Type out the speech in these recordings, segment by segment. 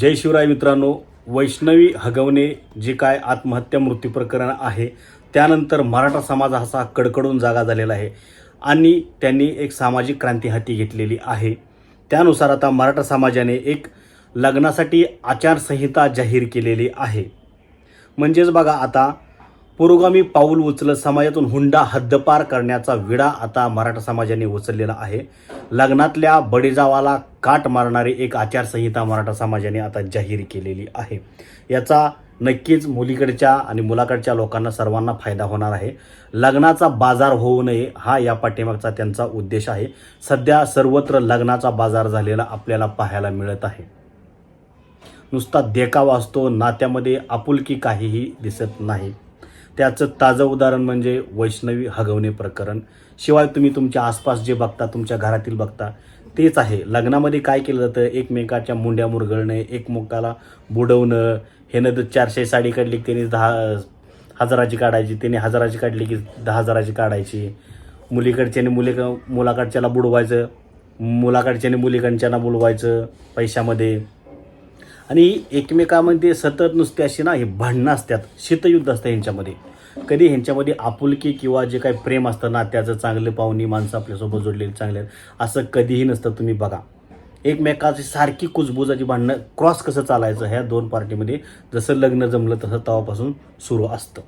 जय शिवराय मित्रांनो वैष्णवी हगवणे जे काय आत्महत्या मृत्यू प्रकरण आहे त्यानंतर मराठा समाज असा कडकडून जागा झालेला आहे आणि त्यांनी एक सामाजिक क्रांती हाती घेतलेली आहे. त्यानुसार आता मराठा समाजाने एक लग्नासाठी आचारसंहिता जाहीर केलेली आहे. म्हणजेच बघा आता पुरोगामी पाऊल उचलत समाजातून हुंडा हद्दपार करण्याचा विडा आता मराठा समाजाने उचललेला आहे. लग्नातल्या बडेजावाला काट मारणारी एक आचारसंहिता मराठा समाजाने आता जाहीर केलेली आहे. याचा नक्कीच मुलीकडच्या आणि मुलाकडच्या लोकांना सर्वांना फायदा होणार आहे. लग्नाचा बाजार होऊ नये हा या पाठीमागचा त्यांचा उद्देश आहे. सध्या सर्वत्र लग्नाचा बाजार झालेला आपल्याला पाहायला मिळत आहे. नुसता देखावा असतो नात्यामध्ये आपुलकी काहीही दिसत नाही. त्याचं ताजं उदाहरण म्हणजे वैष्णवी हगवणे प्रकरण. शिवाय तुम्ही तुमच्या आसपास जे बघता तुमच्या घरातील बघता तेच आहे. लग्नामध्ये काय केलं जातं? एकमेकाच्या मुंड्या मुरगळणे एकमेकाला बुडवणं. हेनं तर चारशे साडी काढली की त्याने दहा हजाराची काढायची त्याने हजाराची काढली की दहा हजाराची काढायची. मुलीकडच्याने मुली मुलाकडच्याला बुडवायचं मुलाकडच्याने मुलीकडच्याला बुडवायचं पैशामध्ये. आणि एकमेकामध्ये सतत नुसते अशी ना हे भांडणं असतात शीतयुद्ध असतं ह्यांच्यामध्ये. कधी ह्यांच्यामध्ये आपुलकी किंवा जे काही प्रेम असतं नात्याचं चांगलं पाहुणी माणसं आपल्यासोबत जोडलेली चांगले आहेत, असं कधीही नसतं तुम्ही बघा. एकमेकाची सारखी कुजबुजाची भांडणं क्रॉस कसं चालायचं ह्या दोन पार्टीमध्ये जसं लग्न जमलं तसं तेव्हापासून सुरू असतं.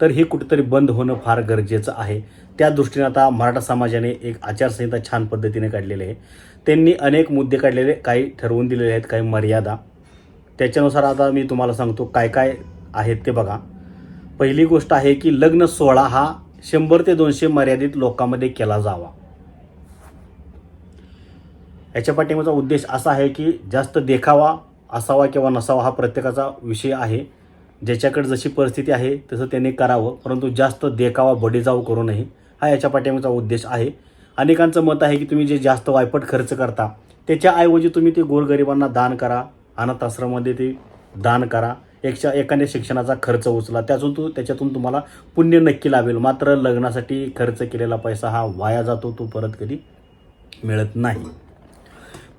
तर हे कुठेतरी बंद होणं फार गरजेचं आहे. त्या दृष्टीने आता मराठा समाजाने एक आचारसंहिता छान पद्धतीने काढलेली आहे. त्यांनी अनेक मुद्दे काढलेले काही ठरवून दिलेले आहेत काही मर्यादा. त्याच्यानुसार आता मी तुम्हाला सांगतो काय काय आहेत ते बघा. पहिली गोष्ट आहे की लग्न सोहळा हा शंभर ते दोनशे मर्यादित लोकांमध्ये केला जावा. याच्या पाठीमाचा उद्देश असा आहे की जास्त देखावा असावा किंवा नसावा हा प्रत्येकाचा विषय आहे. ज्याच्याकडे जशी परिस्थिती आहे तसं त्याने करावं परंतु जास्त देखावा बडेजाव करू नये हा याच्या पाठीमाचा उद्देश आहे. अनेकांचं मत आहे की तुम्ही जे जास्त वायपट खर्च करता त्याच्याऐवजी तुम्ही ते गोरगरिबांना दान करा अनाथ आश्रममध्ये ते दान करा एकशा एखाद्या शिक्षणाचा खर्च उचला त्यातून तू त्याच्यातून तुम्हाला पुण्य नक्की लाभेल. मात्र लग्नासाठी खर्च केलेला पैसा हा वाया जातो तो परत कधी मिळत नाही.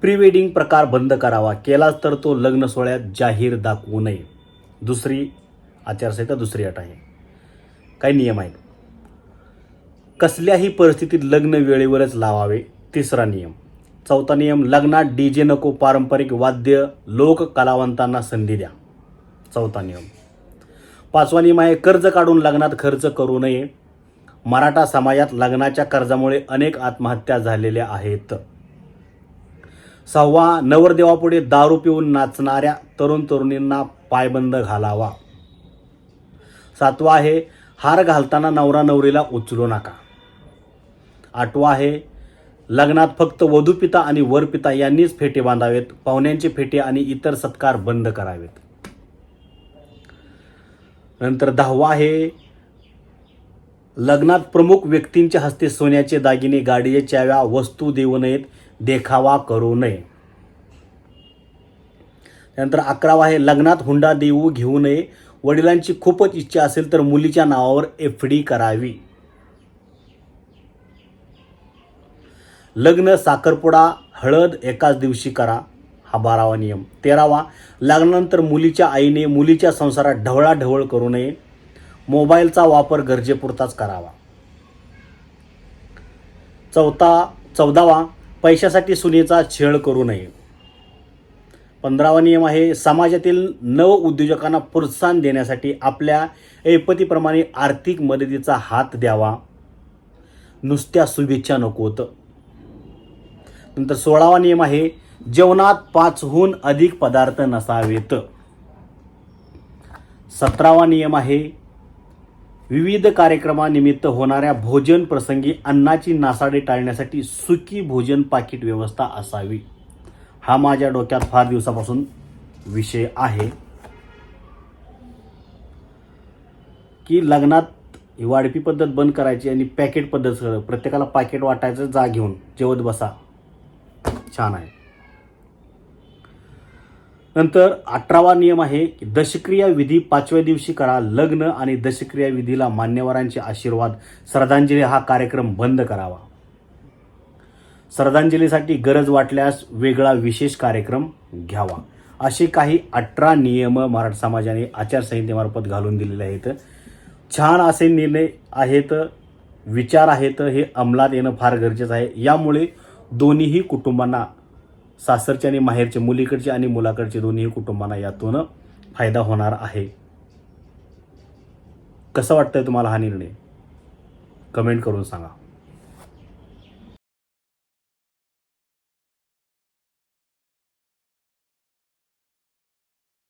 प्री वेडिंग प्रकार बंद करावा. केलाच तर तो लग्न सोहळ्यात जाहीर दाखवू नये. दुसरी आचारसंहिता दुसरी अट आहे. काही नियम आहेत. कसल्याही परिस्थितीत लग्न वेळेवरच लावावे तिसरा नियम. चौथा नियम लग्नात डी जे नको पारंपरिक वाद्य लोक कलावंतांना संधी द्या. चौथा नियम. पाचवा नियम आहे कर्ज काढून लग्नात खर्च करू नये. मराठा समाजात लग्नाच्या कर्जामुळे अनेक आत्महत्या झालेल्या आहेत. सहावा नवरदेवापुढे दारू पिऊन नाचणाऱ्या तरुण तरुणींना पायबंद घालावा. सातवा आहे हार घालताना नवरा नवरीला उचलू नका. आठवा आहे. लग्नात फक्त वधूपिता आणि वरपिता यांनीच फेटे बांधावेत. पाहुण्यांचे फेटे आणि इतर सत्कार बंद करावेत. नंतर दहावा आहे. लग्नात प्रमुख व्यक्तींच्या हस्ते सोन्याचे दागिने गाडीच्या चाव्या वस्तू देऊ नयेत. देखावा करू नये. त्यानंतर अकरावा आहे. लग्नात हुंडा देऊ घेऊ नये. वडिलांची खूपच इच्छा असेल तर मुलीच्या नावावर एफ डी करावी. लग्न साखरपुडा हळद एकाच दिवशी करा. हा बारावा नियम. तेरावा लग्नानंतर मुलीच्या आईने मुलीच्या संसारात ढवळाढवळ करू नये. मोबाईलचा वापर गरजेपुरताच करावा. चौथा चौदावा पैशासाठी सुनेचा छेळ करू नये. पंधरावा नियम आहे समाजातील नव उद्योजकांना प्रोत्साहन देण्यासाठी आपल्या ऐपतीप्रमाणे आर्थिक मदतीचा हात द्यावा. नुसत्या शुभेच्छा नको होतं. नंतर सोळावा नियम आहे जेवणात पाचहून अधिक पदार्थ नसावेत. सतरावा नियम आहे विविध कार्यक्रमानिमित्त होणाऱ्या भोजन प्रसंगी अन्नाची नासाडी टाळण्यासाठी सुकी भोजन पाकिट व्यवस्था असावी. हा माझ्या डोक्यात फार दिवसापासून विषय आहे. की लग्नात ही वाढपी पद्धत बंद करायची आणि पॅकेट पद्धत प्रत्येकाला पाकिट वाटायचं जा घेऊन जेवत बसा. छान आहे. नंतर अठरावा नियम आहे की दशक्रिया विधी पाचव्या दिवशी करा लग्न आणि दशक्रिया विधीला मान्यवरांचे आशीर्वाद श्रद्धांजली हा कार्यक्रम बंद करावा. श्रद्धांजलीसाठी गरज वाटल्यास वेगळा विशेष कार्यक्रम घ्यावा. असे काही अठरा नियम मराठा समाजाने आचारसंहितेमार्फत घालून दिलेले आहेत. छान असे निर्णय आहेत विचार आहेत हे अंमलात येणं फार गरजेचं आहे. यामुळे दोन्हीही कुटुंबांना सासरचे आणि माहेरचे मुलीकडचे आणि मुलाकडचे दोन्ही कुटुंबांना यातून फायदा होणार आहे. कसं वाटतंय तुम्हाला हा निर्णय? कमेंट करून सांगा.